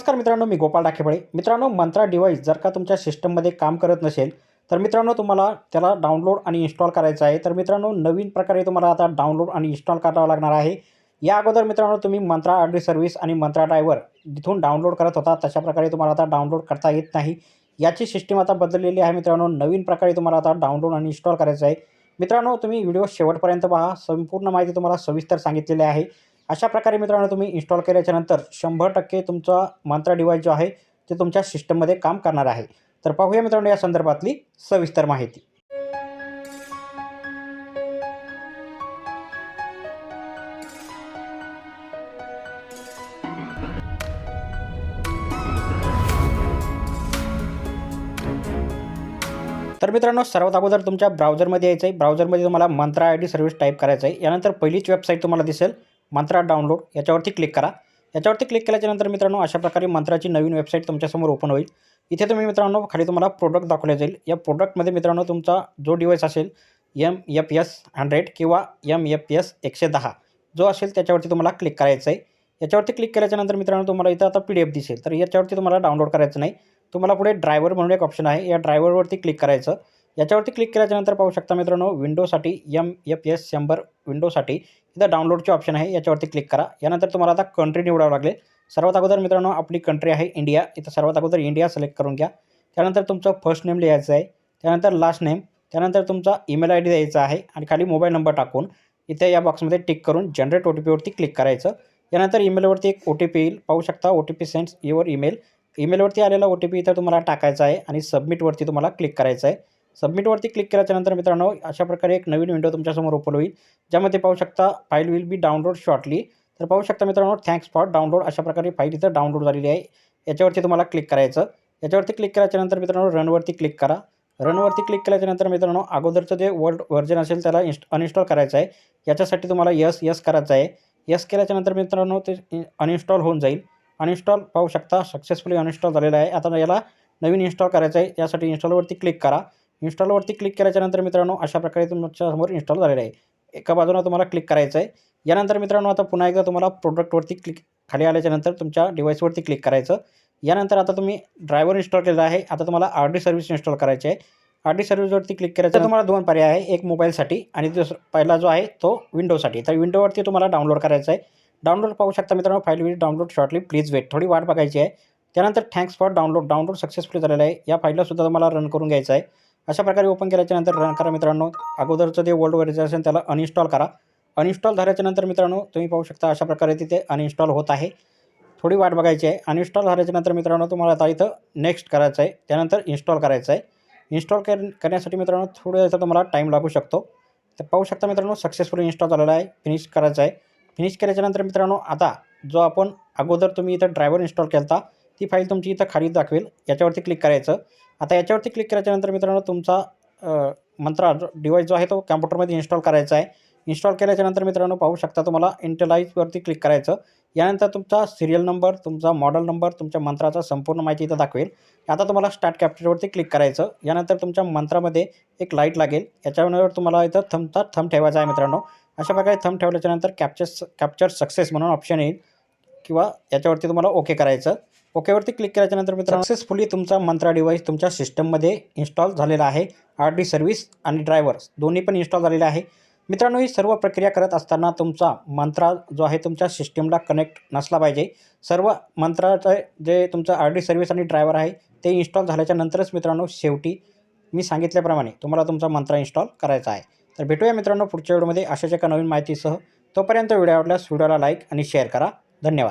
नमस्कार मित्रांनो मी गोपाळ डाकेफळे मित्रांनो मंत्रा डिव्हाइस जर का तुमच्या सिस्टममध्ये काम करत नसेल तर मित्रांनो तुम्हाला त्याला डाउनलोड आणि इन्स्टॉल करायचं आहे. तर मित्रांनो नवीन प्रकारे तुम्हाला आता डाउनलोड आणि इन्स्टॉल करावं लागणार आहे. या अगोदर मित्रांनो तुम्ही मंत्रा आरडी सर्व्हिस आणि मंत्रा ड्रायव्हर जिथून डाउनलोड करत होता तशा प्रकारे तुम्हाला आता डाउनलोड करता येत नाही. याची सिस्टीम आता बदललेली आहे मित्रांनो. नवीन प्रकारे तुम्हाला आता डाउनलोड आणि इन्स्टॉल करायचं आहे. मित्रांनो तुम्ही व्हिडिओ शेवटपर्यंत पहा. संपूर्ण माहिती तुम्हाला सविस्तर सांगितलेली आहे. अशा प्रकारे मित्रांनो तुम्ही इन्स्टॉल केल्याच्यानंतर शंभर टक्के तुमचा मंत्रा डिवाईस जो आहे ते तुमच्या सिस्टममध्ये काम करणार आहे. तर पाहूया मित्रांनो या संदर्भातली सविस्तर माहिती. तर मित्रांनो सर्वात अगोदर तुमच्या ब्राउझरमध्ये यायचं आहे ब्राउझरमध्ये तुम्हाला Mantra I D service type करायचं आहे यानंतर पहिलीच वेबसाईट तुम्हाला दिसेल. मंत्रा डाउनलोड याच्यावरती क्लिक करा. याच्यावरती क्लिक केल्याच्यानंतर मित्रांनो अशा प्रकारे मंत्राची नवीन वेबसाईट तुमच्यासमोर ओपन होईल. इथे तुम्ही मित्रांनो खाली तुम्हाला प्रोडक्ट दाखवले जाईल. या प्रोडक्टमध्ये मित्रांनो तुमचा जो डिव्हाइस असेल एम एफ एस हंड्रेड किंवा एम एफ एस एकशे दहा जो असेल त्याच्यावरती तुम्हाला क्लिक करायचं आहे. याच्यावरती क्लिक केल्याच्यानंतर मित्रांनो तुम्हाला इथं आता पी डी एफ दिसेल. तर याच्यावरती तुम्हाला डाउनलोड करायचं नाही. तुम्हाला पुढे ड्रायव्हर म्हणून एक ऑप्शन आहे. या ड्रायव्हरवरती क्लिक करायचं. याच्यावरती क्लिक केल्याच्यानंतर पाहू शकता मित्रांनो विंडोसाठी एम एफ एस शंभर विंडोसाठी इथं डाउनलोडचे ऑप्शन आहे. याच्यावरती क्लिक करा. यानंतर तुम्हाला आता कंट्री निवडावं लागेल. सर्वात अगोदर मित्रांनो आपली कंट्री आहे इंडिया इथं सर्वात अगोदर इंडिया सिलेक्ट करून घ्या. त्यानंतर तुमचं फर्स्ट नेम लिहायचं आहे. त्यानंतर लास्ट नेम त्यानंतर तुमचा ईमेल आय डी द्यायचा आहे. आणि खाली मोबाईल नंबर टाकून इथे या बॉक्समध्ये टिक करून जनरेट ओ टी पीवरती क्लिक करायचं. यानंतर ईमेलवरती एक ओ टी पी येईल. पाहू शकता O T P sends your email ईमेलवरती आलेला ओ टी पी इथं तुम्हाला टाकायचा आहे आणि सबमिटवरती तुम्हाला क्लिक करायचं आहे. सबमिटवरती क्लिक केल्याच्यानंतर मित्रांनो अशा प्रकारे एक नवीन विंडो तुमच्यासमोर ओपन होईल. ज्यामध्ये पाहू शकता file will be download shortly तर पाहू शकता मित्रांनो थँक्स फॉर डाउनलोड अशा प्रकारे फाईल इथं डाउनलोड झालेली आहे. याच्यावरती तुम्हाला क्लिक करायचं. याच्यावरती क्लिक केल्याच्यानंतर मित्रांनो रनवरती क्लिक करा. रनवरती क्लिक केल्याच्यानंतर मित्रांनो अगोदरचं जे वर्ल्ड व्हर्जन असेल त्याला इन्स्ट अनइन्स्टॉल करायचं आहे. याच्यासाठी तुम्हाला यस यस करायचं आहे. यस केल्याच्यानंतर मित्रांनो ते अनइन्स्टॉल होऊन जाईल. अनइन्स्टॉल पाहू शकता सक्सेसफुली अनइन्स्टॉल झालेलं आहे. आता याला नवीन इन्स्टॉल करायचं आहे. यासाठी इन्स्टॉलवरती क्लिक करा. इन्स्टॉलवरती क्लिक केल्याच्यानंतर मित्रांनो अशा प्रकारे तुमच्यासमोर इन्स्टॉल झालेलं आहे. एका बाजूला तुम्हाला क्लिक करायचं आहे यानंतर मित्रांनो आता पुन्हा एकदा तुम्हाला प्रोडक्टवरती क्लिक खाली आल्याच्यानंतर तुमच्या डिव्हाइसवरती क्लिक करायचं. यानंतर आता तुम्ही ड्रायव्हर इन्स्टॉल केलेला आहे. आता तुम्हाला आर डी सर्व्हिस इन्स्टॉल करायची आहे. आर डी सर्व्हिसवरती क्लिक करायचं तुम्हाला दोन पर्याय आहे. एक मोबाईलसाठी आणि दुसरा पहिला जो आहे तो विंडोसाठी तर विंडोवरती तुम्हाला डाउनलोड करायचं आहे डाउनलोड पाहू शकता मित्रांनो file will download shortly please wait थोडी वाट बघायची आहे. त्यानंतर thanks for download download successfully झालेलं आहे. या फाईलला सुद्धा तुम्हाला रन करून घ्यायचं आहे. अशा प्रकारे ओपन केल्याच्यानंतर रन करा मित्रांनो. अगोदरचं जे वर्ल्ड व्हर्जन असेल त्याला अनइन्स्टॉल करा. अनइन्स्टॉल झाल्याच्यानंतर मित्रांनो तुम्ही पाहू शकता अशा प्रकारे तिथे अनइन्स्टॉल होत आहे. थोडी वाट बघायची आहे. अनइन्स्टॉल झाल्याच्यानंतर मित्रांनो तुम्हाला आता इथं नेक्स्ट करायचं आहे त्यानंतर इन्स्टॉल करायचं आहे इन्स्टॉल कर करण्यासाठी मित्रांनो थोडं याचा तुम्हाला टाईम लागू शकतो. तर पाहू शकता मित्रांनो सक्सेसफुली इन्स्टॉल झालेला आहे. फिनिश करायचं आहे फिनिश केल्याच्यानंतर मित्रांनो आता जो आपण अगोदर तुम्ही इथं ड्रायव्हर इन्स्टॉल केला ती फाईल तुमची इथं खाली दाखवेल. याच्यावरती क्लिक करायचं. आता याच्यावरती क्लिक केल्याच्यानंतर मित्रांनो तुमचा मंत्रा डिवाईस जो आहे तो कॅम्प्युटरमध्ये इन्स्टॉल करायचा आहे. इन्स्टॉल केल्याच्यानंतर मित्रांनो पाहू शकता तुम्हाला इंटलाईजवरती क्लिक करायचं. यानंतर तुमचा सिरियल नंबर तुमचा मॉडल नंबर तुमच्या मंत्राचा संपूर्ण माहिती इथं दाखवेल. आता तुम्हाला स्टार्ट कॅप्चरवरती क्लिक करायचं. यानंतर तुमच्या मंत्रामध्ये एक लाइट लागेल. याच्यावर तुम्हाला इथं थमचा थम ठेवायचा आहे मित्रांनो. अशा प्रकारे थम ठेवल्याच्यानंतर कॅप्चर कॅप्चर सक्सेस म्हणून ऑप्शन येईल. किंवा याच्यावरती तुम्हाला ओके करायचं. ओकेवरती क्लिक केल्याच्यानंतर मित्रांनो सक्सेसफुली तुमचा मंत्रा डिव्हाइस तुमच्या सिस्टममध्ये इन्स्टॉल झालेला आहे. आर डी सर्व्हिस आणि ड्रायव्हर्स दोन्ही पण इन्स्टॉल झालेले आहे. मित्रांनो ही सर्व प्रक्रिया करत असताना तुमचा मंत्रा जो आहे तुमच्या सिस्टमला कनेक्ट नसला पाहिजे. सर्व मंत्राचं जे तुमचं आर डी सर्व्हिस आणि ड्रायव्हर आहे ते इन्स्टॉल झाल्याच्या नंतरच मित्रांनो शेवटी मी सांगितल्याप्रमाणे तुम्हाला तुमचा मंत्रा इन्स्टॉल करायचा आहे. तर भेटूया मित्रांनो पुढच्या व्हिडिओमध्ये अशाच एका नवीन माहितीसह तोपर्यंत व्हिडिओ आवडल्यास व्हिडिओला लाईक आणि शेअर करा. धन्यवाद.